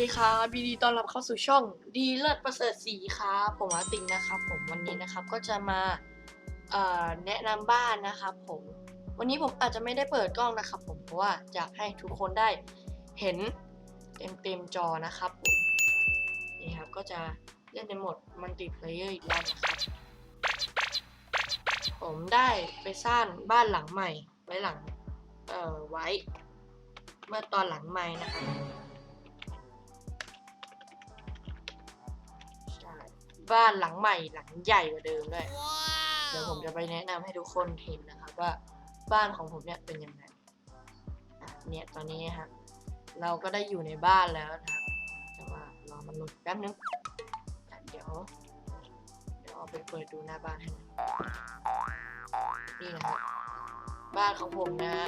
ดีครับยินดีต้อนรับเข้าสู่ช่องดีเลิศประเสริฐสีครับผมอาติงนะครับผมวันนี้นะครับก็จะมาแนะนำบ้านนะครับผมวันนี้ผมอาจจะไม่ได้เปิดกล้องนะครับ ผมเพราะว่าอยากให้ทุกคนได้เห็นเต็มเต็มๆจอนะครับผมนี่ครับก็จะเล่นในโหมดมัลติเพลเยอร์อีกแล้วนะครับผมได้ไปสร้างบ้านหลังใหม่ไว้หลังเอ่อไว้ เมื่อตอนหลังใหม่นะครับ บ้านหลังใหม่หลังใหญ่กว่าเดิมด้วย เดี๋ยวผมจะไปแนะนำให้ทุกคนเห็นนะครับว่าบ้านของผมเนี่ยเป็นยังไงอะเนี่ยตอนนี้ฮะเราก็ได้อยู่ในบ้านแล้วนะครับแต่ว่ารอมันหลุดแป๊บนึงอะเดี๋ยว เดี๋ยวเอาไปเปิดดูหน้าบ้านให้หน่อยนี่นะฮะบ้านของผมนะฮะ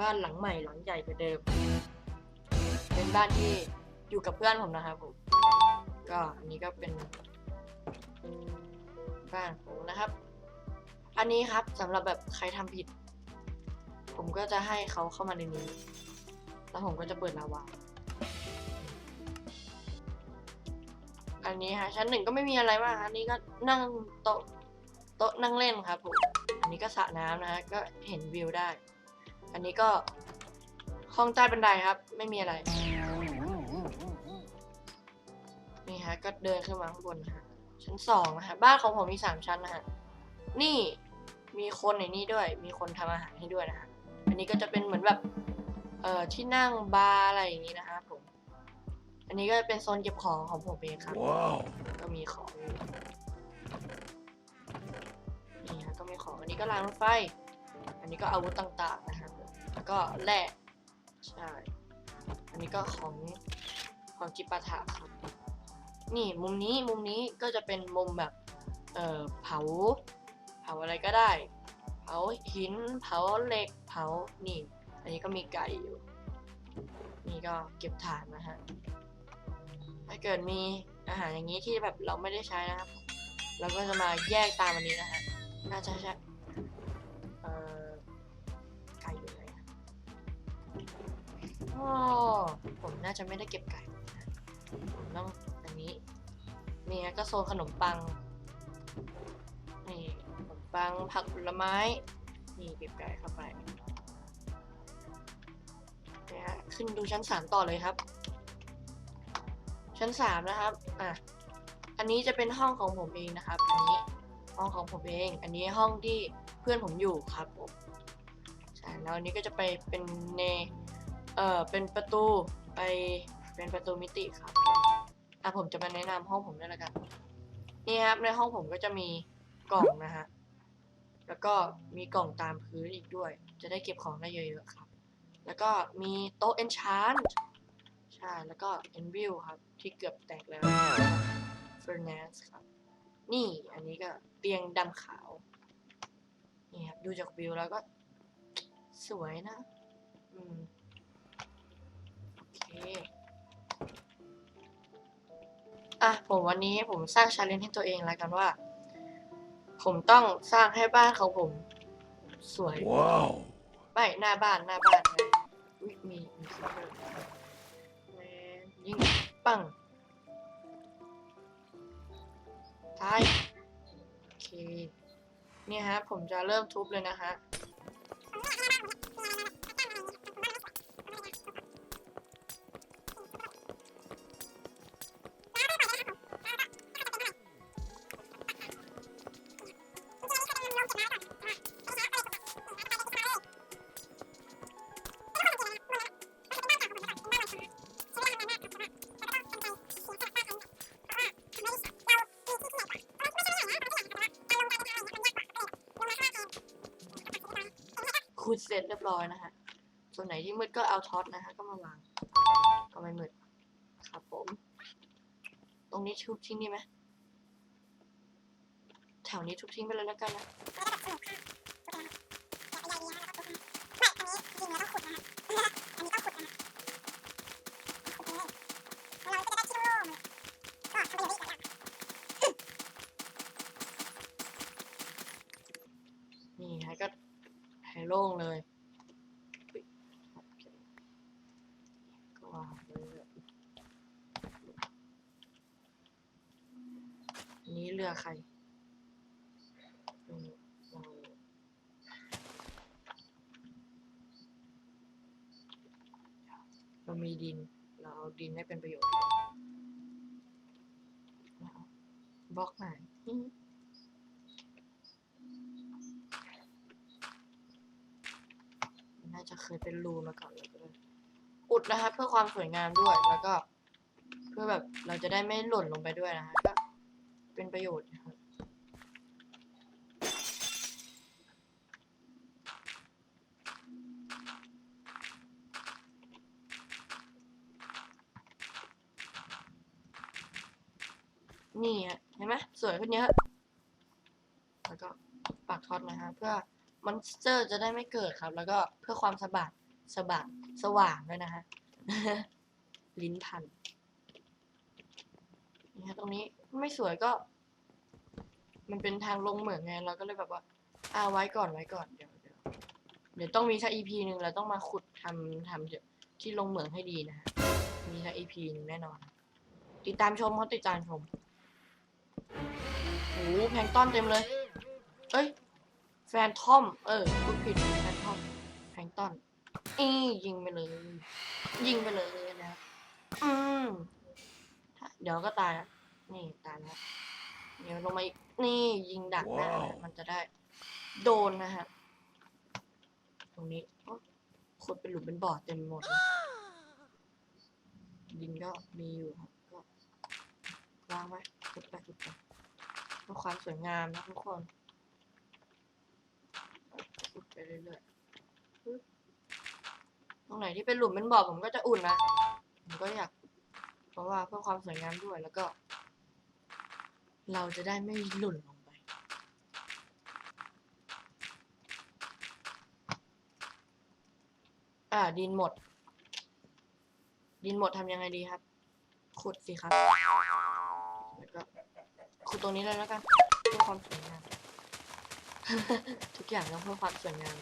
บ้านหลังใหม่หลังใหญ่กว่าเดิม เป็นบ้านที่อยู่กับเพื่อนผมนะครับผมก็อันนี้ก็เป็น บ้านผมนะครับ อันนี้ครับสำหรับแบบใครทำผิด ผมก็จะให้เขาเข้ามาในนี้ แล้วผมก็จะเปิดลาวาอันนี้ฮะชั้นหนึ่งก็ไม่มีอะไรมากอันนี้ก็นั่งโต๊ะโต๊ะนั่งเล่นครับผมอันนี้ก็สระน้ำนะฮะก็เห็นวิวได้ อันนี้ก็ห้องใต้บันไดครับ ไม่มีอะไร นี่ฮะก็เดินขึ้นมาข้างบนนะฮะ ชั้นสองนะฮะบ้านของผมมีสามชั้นนะฮะนี่มีคนในนี้ด้วย มีคนทำอาหารให้ด้วยนะฮะอันนี้ก็จะเป็นเหมือนแบบเอ่อที่นั่งบาร์อะไรอย่างนี้นะฮะผม อันนี้ก็เป็นโซนเก็บของของผมเองครับ Wow. ก็มีของอยู่นี่ฮะก็มีของอันนี้ก็รางรถไฟ อันนี้ก็อาวุธต่างๆนะฮะแล้วก็แร่ใช่ อันนี้ก็ของของจิปาถะครับ นี่มุมนี้มุมนี้ก็จะเป็นมุมแบบเอ่อเผา เผาอะไรก็ได้ เผาหิน เผาเหล็ก เผา นี่ อันนี้ก็มีไก่อยู่ นี่ก็เก็บถ่านนะฮะ ถ้าเกิดมีอาหารอย่างนี้ที่แบบเราไม่ได้ใช้นะครับ เราก็จะมาแยกตามอันนี้นะฮะ น่าจะใช่เอ่อ ไก่อยู่ไหนอ๋อผมน่าจะไม่ได้เก็บไก่ ผมต้อง นนี้นี่ฮะก็โซนขนมปัง นี่ขนมปังผักผลไม้ นี่เก็บไก่เข้าไปนี่ฮะขึ้นดูชั้นสามต่อเลยครับ ชั้นสามนะครับ อะ อันนี้จะเป็นห้องของผมเองนะครับ อันนี้ห้องของผมเอง อันนี้ห้องที่เพื่อนผมอยู่ครับผมใช่แล้วอันนี้ก็จะไปเป็นเนเอ่อ เป็นประตูไปเป็นประตูมิติครับ อะผมจะมาแนะนำห้องผมด้วยละกัน นี่ครับในห้องผมก็จะมีกล่องนะฮะ แล้วก็มีกล่องตามพื้นอีกด้วย จะได้เก็บของได้เยอะๆครับ แล้วก็มีโต๊ะเอนชานใช่ แล้วก็เอนวิวครับ ที่เกือบแตกแล้วเฟอร์นัสครับ นี่อันนี้ก็เตียงดำขาว นี่ครับ ดูจากวิวแล้วก็ สวยนะ อืม โอเค อะผมวันนี้ผมสร้างชาเลนจ์ให้ตัวเองแล้วกันว่า ผมต้องสร้างให้บ้านของผม สวย Wow. ไม่หน้าบ้านหน้าบ้านเลยอุ๊ยมีมีคิปเปอร์แมนยิงปังตายโอเคเนี่ยฮะ ผมจะเริ่มทุบเลยนะฮะ ขุดเสร็จเรียบร้อยนะฮะส่วนไหนที่มืดก็เอาท็อตนะฮะก็มาวางก็ไม่มืดครับผม ตรงนี้ทุบทิ้งดีไหมแถวนี้ทุบทิ้งไปเลยแล้วกันนะนี่ โล่งเลยนี้เรือใครเรามีดิน เราเอาดินให้เป็นประโยชน์บล็อกไหน เคยเป็นรูมาก่อนเลยอุดนะครับเพื่อความสวยงามด้วยแล้วก็ เพื่อแบบเราจะได้ไม่หล่นลงไปด้วยนะฮะก็เป็นประโยชน์นะครับนี่ฮะเห็นไหมสวยขึ้นเยอะแล้วก็ปักท็อตนะฮะเพื่อ มอนสเตอร์จะได้ไม่เกิดครับ แล้วก็เพื่อความสบัดสบัดสว่างด้วยนะฮะ ลิ้นพันนี่ฮะตรงนี้ไม่สวยก็ มันเป็นทางลงเหมืองไง เราก็เลยแบบว่าอาไว้ก่อนไว้ก่อนเดี๋ยวเดี๋ยวเดี๋ยวต้องมีสักอีพีหนึ่งเราต้องมาขุดทำทำที่ลงเหมืองให้ดีนะฮะ มีสักอีพีหนึ่งแน่นอน ติดตามชมเขาติดตามชมโอ้โหแพงต้อนเต็มเลย เอ้ย แฟนทอม เออพูดผิดแฟนทอมแพลงก์ต้อนอียิงไปเลย ยิงไปเลยนะอืมเดี๋ยวก็ตายอะนี่ตายแล้วเดี๋ยวลงมาอีกนี่ยิงดักหน้าว้าวมันจะได้ โดนนะฮะ ตรงนี้โอ๊ะขุดเป็นหลุมเป็นบ่อเต็มหมดเลยดินก็มีอยู่ครับก็วางไว้ขุดไปขุดไปเพื่อความสวยงามนะทุกคนขุดไป เรื่อยๆตรงไหนที่เป็นหลุมเป็นบ่อผมก็จะอุ่นนะ ผมก็อยาก เพราะว่าเพื่อความสวยงามด้วยแล้วก็ เราจะได้ไม่หล่นลงไป อ่าดินหมด ดินหมดทำยังไงดีครับ ขุดสิครับแล้วก็ขุดตรงนี้เลยแล้วกันเพื่อความสวยงาม ทุกอย่างต้องเพื่อความสวยงาม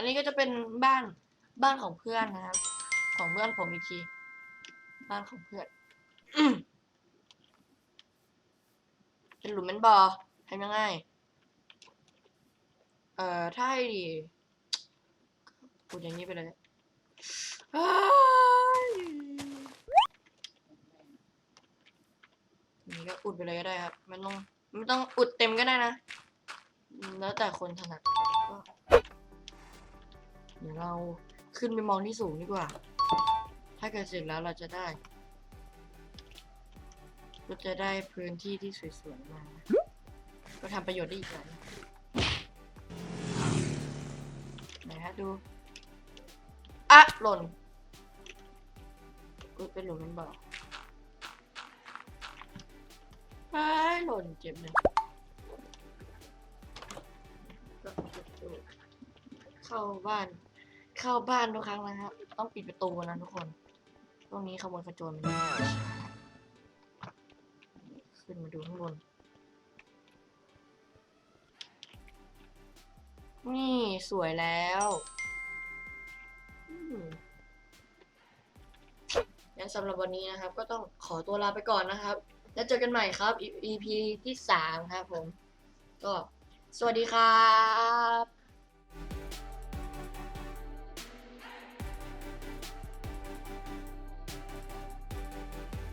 อันนี้ก็จะเป็นบ้านบ้านของเพื่อนนะครับ ของเพื่อนผมอีกที บ้านของเพื่อน เป็นหลุมเป็นบ่อทำยังไงเอ่อถ้าให้ดีพูดอย่างนี้ไปเลยนี่ก็อุดไปเลยก็ได้ครับ มันต้องไม่ต้องอุดเต็มก็ได้นะ แล้วแต่คนถนัดก็ เดี๋ยวเราขึ้นไปมองที่สูงดีกว่า ถ้าเกิดเสร็จแล้วเราจะได้ก็จะได้พื้นที่ที่สวยๆมา ก็ทำประโยชน์ได้อีกหลายไหนฮะดู อะ หล่นเป็นหลุมเป็นบ่อไอ้ายหล่นเจ็บเลยเข้าบ้าน เข้าบ้านทุกครั้งนะครับ ต้องปิดประตูนะทุกคน ตรงนี้ขโมยขโจรมันขึ้นมาดูข้างบน นี่สวยแล้วงั้นสำหรับวันนี้นะครับ ก็ต้องขอตัวลาไปก่อนนะครับ แล้วเจอกันใหม่ครับ EP ที่สามครับผม ก็สวัสดีครับ